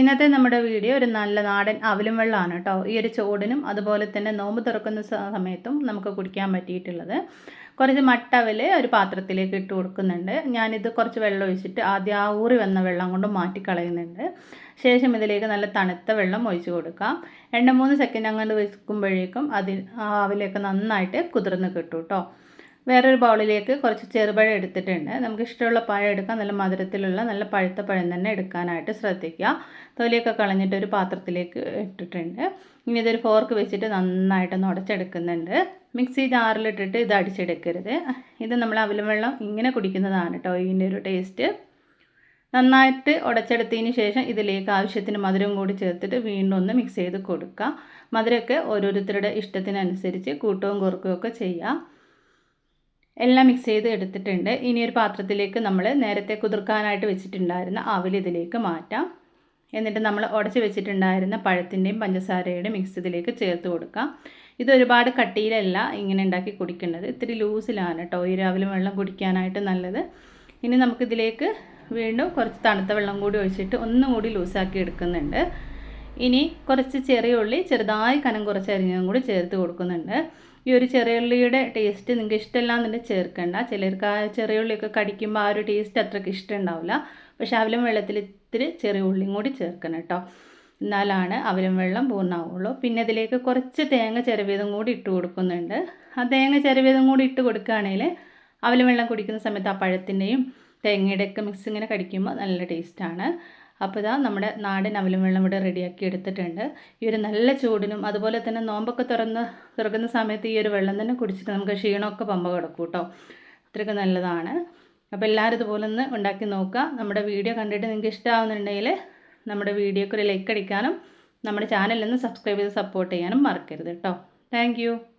ഇന്നത്തെ നമ്മുടെ വീഡിയോ ഒരു നല്ല നാടൻ അവലും വെള്ളമാണ് കേട്ടോ. ഈ ഒരു ചോടിനും അതുപോലെ തന്നെ നോമ്പ് തുറക്കുന്ന സമയത്തും നമുക്ക് കുടിക്കാൻ പറ്റിയിട്ടുള്ളത്. കുറച്ച് മട്ടവൽ ഒരു പാത്രത്തിലേക്ക് ഇട്ട് കൊടുക്കുന്നുണ്ട്. ഞാനിത് കുറച്ച് വെള്ളം ഒഴിച്ചിട്ട് ആദ്യം ആ ഊറി വന്ന വെള്ളം കൊണ്ട് മാറ്റിക്കളയുന്നുണ്ട്. ശേഷം ഇതിലേക്ക് നല്ല തണുത്ത വെള്ളം ഒഴിച്ച് കൊടുക്കാം. രണ്ട് മൂന്ന് സെക്കൻഡ് അങ്ങോട്ട് വെക്കുമ്പോഴേക്കും അതിൽ ആ അവലൊക്കെ നന്നായിട്ട് കുതിർന്ന് കിട്ടും കേട്ടോ. വേറൊരു ബൗളിലേക്ക് കുറച്ച് ചെറുപഴം എടുത്തിട്ടുണ്ട്. നമുക്ക് ഇഷ്ടമുള്ള പഴം എടുക്കാം. നല്ല മധുരത്തിലുള്ള നല്ല പഴുത്ത പഴം തന്നെ എടുക്കാനായിട്ട് ശ്രദ്ധിക്കുക. തൊലിയൊക്കെ കളഞ്ഞിട്ട് ഒരു പാത്രത്തിലേക്ക് ഇട്ടിട്ടുണ്ട്. ഇനി ഇതൊരു ഫോർക്ക് വെച്ചിട്ട് നന്നായിട്ടൊന്ന് ഉടച്ചെടുക്കുന്നുണ്ട്. മിക്സി ജാറിലിട്ടിട്ട് ഇത് അടിച്ചെടുക്കരുത്. ഇത് നമ്മൾ അവലും വെള്ളം ഇങ്ങനെ കുടിക്കുന്നതാണ് കേട്ടോ ഇതിന്റെ ഒരു ടേസ്റ്റ് നന്നായിട്ട് ഉടച്ചെടുത്തതിന് ശേഷം ഇതിലേക്ക് ആവശ്യത്തിന് മധുരം കൂടി ചേർത്തിട്ട് വീണ്ടും ഒന്ന് മിക്സ് ചെയ്ത് കൊടുക്കുക. മധുരമൊക്കെ ഓരോരുത്തരുടെ ഇഷ്ടത്തിനനുസരിച്ച് കൂട്ടവും കുറുക്കുകയൊക്കെ ചെയ്യുക. ചെയ്യാം എല്ലാം മിക്സ് ചെയ്ത് എടുത്തിട്ടുണ്ട്. ഇനി ഒരു പാത്രത്തിലേക്ക് നമ്മൾ നേരത്തെ കുതിർക്കാനായിട്ട് വെച്ചിട്ടുണ്ടായിരുന്ന അവൽ ഇതിലേക്ക് മാറ്റാം. എന്നിട്ട് നമ്മൾ ഉടച്ച് വെച്ചിട്ടുണ്ടായിരുന്ന പഴത്തിന്റെയും പഞ്ചസാരയുടെയും മിക്സ് ഇതിലേക്ക് ചേർത്ത് കൊടുക്കാം. ഇത് ഒരുപാട് കട്ടിയിലല്ല ഇങ്ങനെ ഉണ്ടാക്കി കുടിക്കേണ്ടത്. ഇത്തിരി ലൂസിലാണ് കേട്ടോ ഈ രാവിലെ വെള്ളം കുടിക്കാനായിട്ട് നല്ലത്. ഇനി നമുക്കിതിലേക്ക് വീണ്ടും കുറച്ച് തണുത്ത വെള്ളം കൂടി ഒഴിച്ചിട്ട് ഒന്നും കൂടി ലൂസാക്കി എടുക്കുന്നുണ്ട്. ഇനി കുറച്ച് ചെറിയ ഉള്ളി ചെറുതായി കനം കുറച്ച് അരിഞ്ഞതും കൂടി ചേർത്ത് കൊടുക്കുന്നുണ്ട്. ഈ ഒരു ചെറിയുള്ളിയുടെ ടേസ്റ്റ് നിങ്ങൾക്ക് ഇഷ്ടമില്ലാന്നുണ്ടെങ്കിൽ ചേർക്കണ്ട. ചിലർക്ക് ആ ചെറിയ ഉള്ളിയൊക്കെ കടിക്കുമ്പോൾ ആ ഒരു ടേസ്റ്റ് അത്രയ്ക്ക് ഇഷ്ടം ഉണ്ടാവില്ല പക്ഷേ അവലും വെള്ളത്തിൽ ഇത്തിരി ചെറിയ ഉള്ളിയും കൂടി ചേർക്കണം കേട്ടോ. എന്നാലാണ് അവലും വെള്ളം പൂർണമാവുള്ളൂ. പിന്നെ അതിലേക്ക് കുറച്ച് തേങ്ങ ചിരവിയതും കൂടി ഇട്ട് കൊടുക്കുന്നുണ്ട്. ആ തേങ്ങ ചിരവിയതും കൂടി ഇട്ട് കൊടുക്കുകയാണെങ്കിൽ അവലും വെള്ളം കുടിക്കുന്ന സമയത്ത് ആ പഴത്തിന്റെയും തേങ്ങയുടെയൊക്കെ മിക്സ് ഇങ്ങനെ കടിക്കുമ്പോൾ നല്ല ടേസ്റ്റാണ് അപ്പോൾ ഇതാ നമ്മുടെ നാടൻ അവലും വെള്ളം ഇവിടെ റെഡിയാക്കി എടുത്തിട്ടുണ്ട്. ഈ ഒരു നല്ല ചൂടിനും അതുപോലെ തന്നെ നോമ്പൊക്കെ തുറന്ന് തുറക്കുന്ന സമയത്ത് ഈ ഒരു വെള്ളം തന്നെ കുടിച്ചിട്ട് നമുക്ക് ക്ഷീണമൊക്കെ പമ്പ കിടക്കും കേട്ടോ. അത്രയ്ക്ക് നല്ലതാണ്. അപ്പോൾ എല്ലാവരും ഇതുപോലെ ഒന്ന് ഉണ്ടാക്കി നോക്കുക. നമ്മുടെ വീഡിയോ കണ്ടിട്ട് നിങ്ങൾക്ക് ഇഷ്ടമാവുന്നുണ്ടെങ്കിൽ നമ്മുടെ വീഡിയോക്ക് ഒരു ലൈക്ക് അടിക്കാനും നമ്മുടെ ചാനലിൽ നിന്ന് സബ്സ്ക്രൈബ് ചെയ്ത് സപ്പോർട്ട് ചെയ്യാനും മറക്കരുത് കേട്ടോ. താങ്ക്